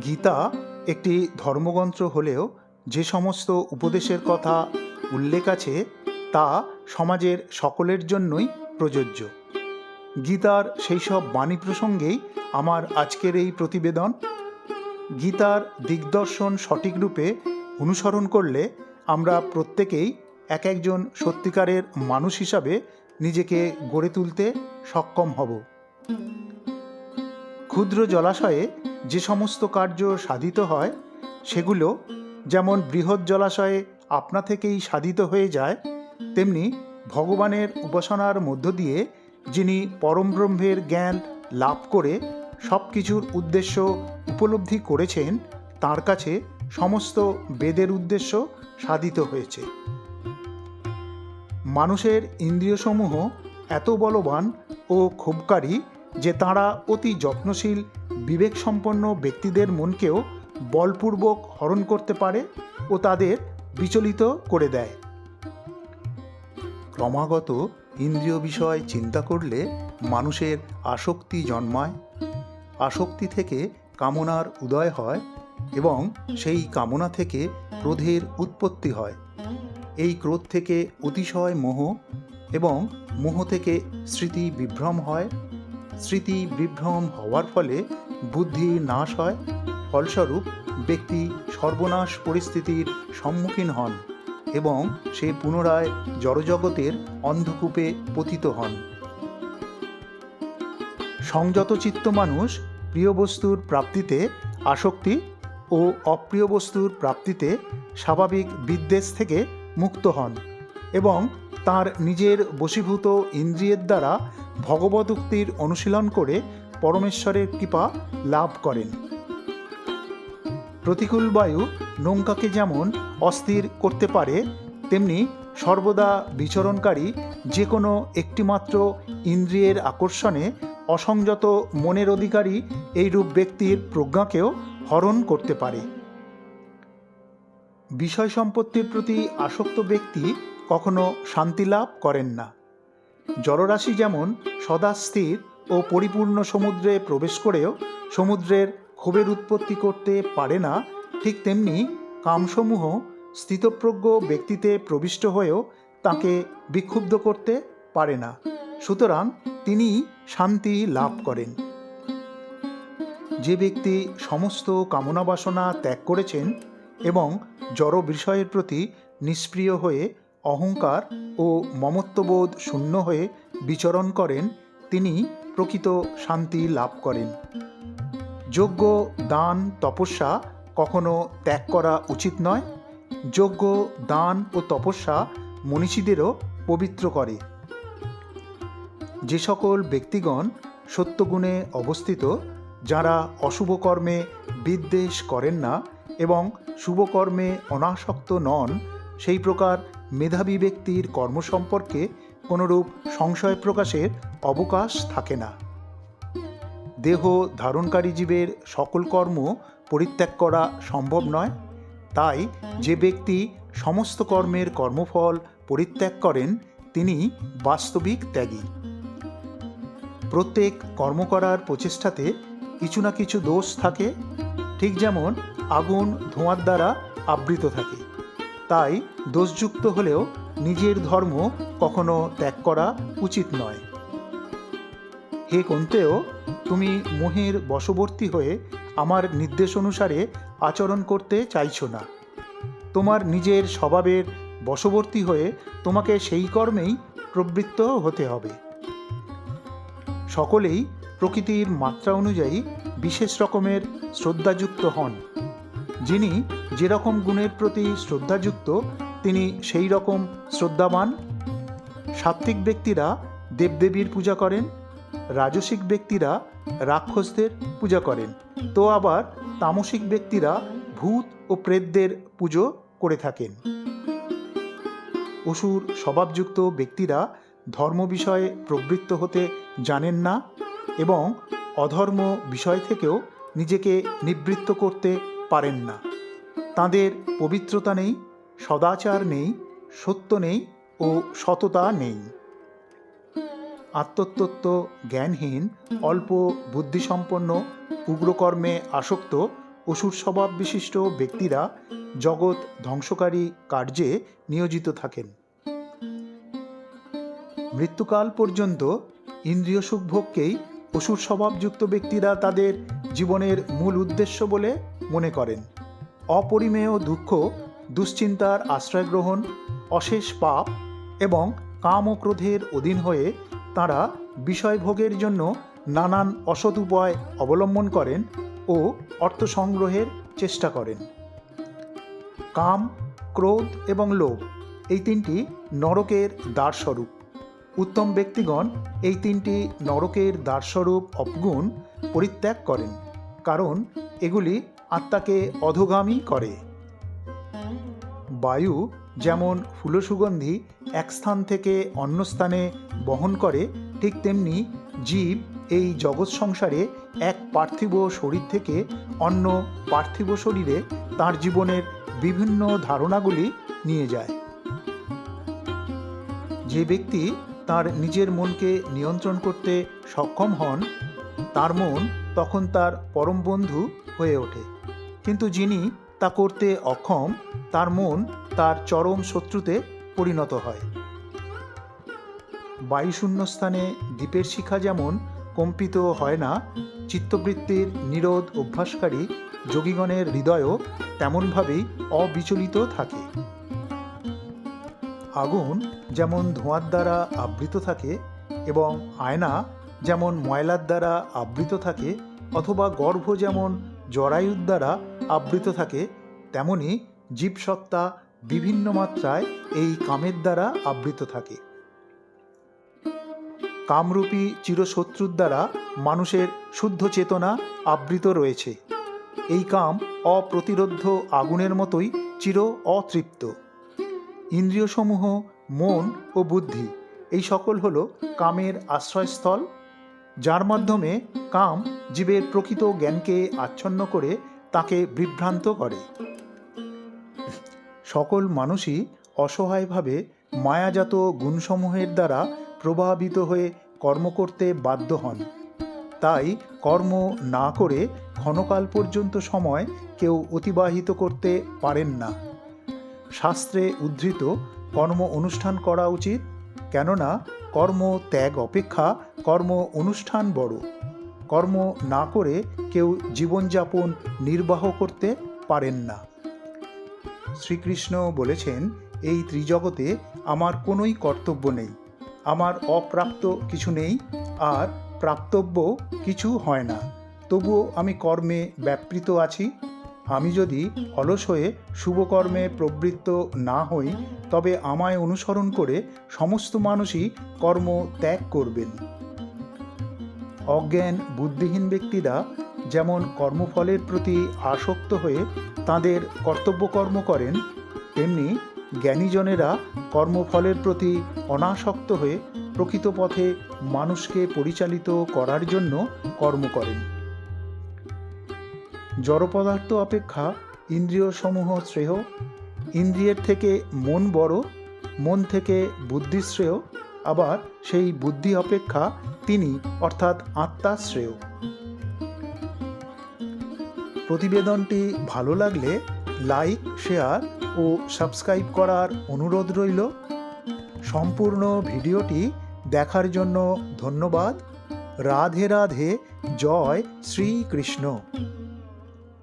গীতা একটি ধর্মগ্রন্থ হলেও যে সমস্ত উপদেশের কথা উল্লেখ আছে, তা সমাজের সকলের জন্যই প্রযোজ্য। গীতার সেই সব বাণী প্রসঙ্গেই আমার আজকের এই প্রতিবেদন। গীতার দিগদর্শন সঠিক রূপে অনুসরণ করলে আমরা প্রত্যেকেই এক একজন সত্যিকারের মানুষ হিসাবে নিজেকে গড়ে তুলতে সক্ষম হব। ক্ষুদ্র জলাশয়ে যে সমস্ত কার্য সাধিত হয়, সেগুলো যেমন বৃহৎ জলাশয়ে আপনা থেকেই সাধিত হয়ে যায়, তেমনি ভগবানের উপাসনার মধ্য দিয়ে যিনি পরম ব্রহ্মের জ্ঞান লাভ করে সব কিছুর উদ্দেশ্য উপলব্ধি করেছেন, তার কাছে সমস্ত বেদের উদ্দেশ্য সাধিত হয়েছে। মানুষের ইন্দ্রিয়সমূহ এত বলবান ও ক্ষোভকারী যে তাঁরা অতি যত্নশীল, বিবেকসম্পন্ন ব্যক্তিদের মনকেও বলপূর্বক হরণ করতে পারে ও তাদের বিচলিত করে দেয়। ক্রমাগত ইন্দ্রিয় বিষয় চিন্তা করলে মানুষের আসক্তি জন্মায়, আসক্তি থেকে কামনার উদয় হয় এবং সেই কামনা থেকে ক্রোধের উৎপত্তি হয়। এই ক্রোধ থেকে অতিশয় মোহ এবং মোহ থেকে স্মৃতি বিভ্রম হয় স্মৃতি বিভ্রম হওয়ার ফলে বুদ্ধি নাশ হয়, ফলস্বরূপ ব্যক্তি সর্বনাশ পরিস্থিতির সম্মুখীন হন এবং সে পুনরায় জড়জগতের অন্ধকূপে পতিত হন। সংযত চিত্ত মানুষ প্রিয় বস্তুর প্রাপ্তিতে আসক্তি ও অপ্রিয় বস্তুর প্রাপ্তিতে স্বাভাবিক বিদ্বেষ থেকে মুক্ত হন এবং তার নিজের বশীভূত ইন্দ্রিয়ের দ্বারা ভগবত উক্তির অনুশীলন করে পরমেশ্বরের কৃপা লাভ করেন। প্রতিকূল বায়ু নৌকাকে যেমন অস্থির করতে পারে, তেমনি সর্বদা বিচরণকারী যে কোনো একটিমাত্র ইন্দ্রিয়ের আকর্ষণে অসংযত মনের অধিকারী এইরূপ ব্যক্তির প্রজ্ঞাকেও হরণ করতে পারে। বিষয় সম্পত্তির প্রতি আসক্ত ব্যক্তি কখনো শান্তি লাভ করেন না। জলরাশি যেমন সদা স্থির ও পরিপূর্ণ সমুদ্রে প্রবেশ করেও সমুদ্রের ক্ষোভের উৎপত্তি করতে পারে না, ঠিক তেমনি কামসমূহ স্থিতপ্রজ্ঞ ব্যক্তিতে প্রবিষ্ট হয়েও তাকে বিক্ষুব্ধ করতে পারে না। সুতরাং তিনি শান্তি লাভ করেন। যে ব্যক্তি সমস্ত কামনা বাসনা ত্যাগ করেছেন এবং জড় বিষয়ের প্রতি নিষ্প্রিয় হয়ে অহংকার ও মমত্ববোধ শূন্য হয়ে বিচরণ করেন, তিনি প্রকৃত শান্তি লাভ করেন। যোগ্য দান তপস্যা কখনো ত্যাগ করা উচিত নয়। যোগ্য দান ও তপস্যা মনীষীদেরও পবিত্র করে। যে সকল ব্যক্তিগণ সত্যগুণে অবস্থিত, যারা অশুভ কর্মে বিদ্বেষ করেন না এবং শুভকর্মে অনাসক্ত নন, সেই প্রকার মেধাবী ব্যক্তির কর্ম সম্পর্কে কোনরূপ সংশয় প্রকাশের অবকাশ থাকে না। দেহ ধারণকারী জীবের সকল কর্ম পরিত্যাগ করা সম্ভব নয়, তাই যে ব্যক্তি সমস্ত কর্মের কর্মফল পরিত্যাগ করেন, তিনি বাস্তবিক ত্যাগী। প্রত্যেক কর্ম করার প্রচেষ্টাতে কিছু না কিছু দোষ থাকে, ঠিক যেমন আগুন ধোঁয়ার দ্বারা আবৃত থাকে। তাই দোষযুক্ত হলেও নিজের ধর্ম কখনো ত্যাগ করা উচিত নয়। হে কন্তেও, তুমি মোহের বশবর্তী হয়ে আমার নির্দেশ অনুসারে আচরণ করতে চাইছো না। তোমার নিজের স্বভাবের বশবর্তী হয়ে তোমাকে সেই কর্মেই প্রবৃত্ত হতে হবে। সকলেই প্রকৃতির মাত্রা অনুযায়ী বিশেষ রকমের শ্রদ্ধাযুক্ত হন। যিনি যেরকম গুণের প্রতি শ্রদ্ধাযুক্ত, তিনি সেই রকম শ্রদ্ধাবান। সাত্ত্বিক ব্যক্তিরা দেবদেবীর পূজা করেন, রাজসিক ব্যক্তিরা রাক্ষসদের পূজা করেন। তো আবার তামসিক ব্যক্তিরা ভূত ও প্রেতদের পুজো করে থাকেন। অসুর স্বভাবযুক্ত ব্যক্তিরা ধর্ম বিষয়ে প্রবৃত্ত হতে জানেন না এবং অধর্ম বিষয় থেকেও নিজেকে নিবৃত্ত করতে পারেন না। তাদের পবিত্রতা নেই, সদাচার নেই, সত্য নেই ও সততা নেই। আত্মতত্ত্ব জ্ঞানহীন, অল্প বুদ্ধিসম্পন্ন, উগ্রকর্মে আসক্ত, অসুর স্বভাব বিশিষ্ট ব্যক্তিরা জগৎ ধ্বংসকারী কার্যে নিয়োজিত থাকেন। মৃত্যুকাল পর্যন্ত ইন্দ্রিয় সুখভোগকেই অসুর স্বভাবযুক্ত ব্যক্তিরা তাদের জীবনের মূল উদ্দেশ্য বলে মনে করেন। অপরিমেয় দুঃখ, দুশ্চিন্তার আশ্রয় গ্রহণ অশেষ পাপ এবং কাম ও ক্রোধের অধীন হয়ে তারা বিষয়ভোগের জন্য নানান অসৎ উপায় অবলম্বন করেন ও অর্থ সংগ্রহের চেষ্টা করেন। কাম, ক্রোধ এবং লোভ এই তিনটি নরকের দ্বারস্বরূপ। উত্তম ব্যক্তিগণ এই তিনটি নরকের দ্বারস্বরূপ অপগুণ পরিত্যাগ করেন, কারণ এগুলি আত্মাকে অধোগামী করে। বায়ু যেমন ফুলসুগন্ধি এক স্থান থেকে অন্য স্থানে বহন করে, ঠিক তেমনি জীব এই জগৎ সংসারে এক পার্থিব শরীর থেকে অন্য পার্থিব শরীরে তার জীবনের বিভিন্ন ধারণাগুলি নিয়ে যায়। যে ব্যক্তি তার নিজের মনকে নিয়ন্ত্রণ করতে সক্ষম হন, তার মন তখন তার পরম বন্ধু হয়ে ওঠে। কিন্তু যিনি তা করতে অক্ষম, তার মন তার চরম শত্রুতে পরিণত হয়। বায়ুশূন্য স্থানে দ্বীপের শিখা যেমন কম্পিত হয় না, চিত্তবৃত্তির নিরোধ অভ্যাসকারী যোগীগণের হৃদয়ও তেমনভাবেই অবিচলিত থাকে। আগুন যেমন ধোঁয়ার দ্বারা আবৃত থাকে এবং আয়না যেমন ময়লার দ্বারা আবৃত থাকে, অথবা গর্ভ যেমন জরায়ুর দ্বারা আবৃত থাকে, তেমনি জীবসত্তা বিভিন্ন মাত্রায় এই কামের দ্বারা আবৃত থাকে। কামরূপী চিরশত্রুর দ্বারা মানুষের শুদ্ধ চেতনা আবৃত রয়েছে। এই কাম অপ্রতিরোধ্য আগুনের মতোই চির অতৃপ্ত। ইন্দ্রিয়সমূহ, মন ও বুদ্ধি, এই সকল হল কামের আশ্রয়স্থল যার মাধ্যমে কাম জীবের প্রকৃত জ্ঞানকে আচ্ছন্ন করে তাকে বিভ্রান্ত করে। সকল মানুষই অসহায়ভাবে মায়াজাত গুণসমূহের দ্বারা প্রভাবিত হয়ে কর্ম করতে বাধ্য হন। তাই কর্ম না করে ক্ষণকাল পর্যন্ত সময় কেউ অতিবাহিত করতে পারেন না। শাস্ত্রে উদ্ধৃত কর্ম অনুষ্ঠান করা উচিত কেননা কর্ম ত্যাগ অপেক্ষা কর্ম অনুষ্ঠান বড়। কর্ম না করে কেউ জীবনযাপন নির্বাহ করতে পারেন না। শ্রীকৃষ্ণ বলেছেন, এই ত্রিজগতে আমার কোনোই কর্তব্য নেই। আমার অপ্রাপ্ত কিছু নেই আর প্রাপ্তব্য কিছু হয় না। তবুও আমি কর্মে ব্যাপৃত আছি। আমি যদি অলস হয়ে শুভকর্মে প্রবৃত্ত না হই, তবে আমায় অনুসরণ করে সমস্ত মানুষই কর্ম ত্যাগ করবেন। অজ্ঞান, বুদ্ধিহীন ব্যক্তিরা যেমন কর্মফলের প্রতি আসক্ত হয়ে তাদের কর্তব্য কর্ম করেন, তেমনি জ্ঞানীজনেরা কর্মফলের প্রতি অনাসক্ত হয়ে প্রকৃত পথে মানুষকে পরিচালিত করার জন্য কর্ম করেন। জড় পদার্থ অপেক্ষা ইন্দ্রিয় সমূহ শ্রেয়, ইন্দ্রিয়ের থেকে মন বড়, মন থেকে বুদ্ধি শ্রেয়, আবার সেই বুদ্ধি অপেক্ষা তিনি অর্থাৎ আত্মা শ্রেয়। প্রতিবেদনটি ভালো লাগলে লাইক, শেয়ার ও সাবস্ক্রাইব করার অনুরোধ রইল। সম্পূর্ণ ভিডিওটি দেখার জন্য ধন্যবাদ। রাধে রাধে, জয় শ্রীকৃষ্ণ।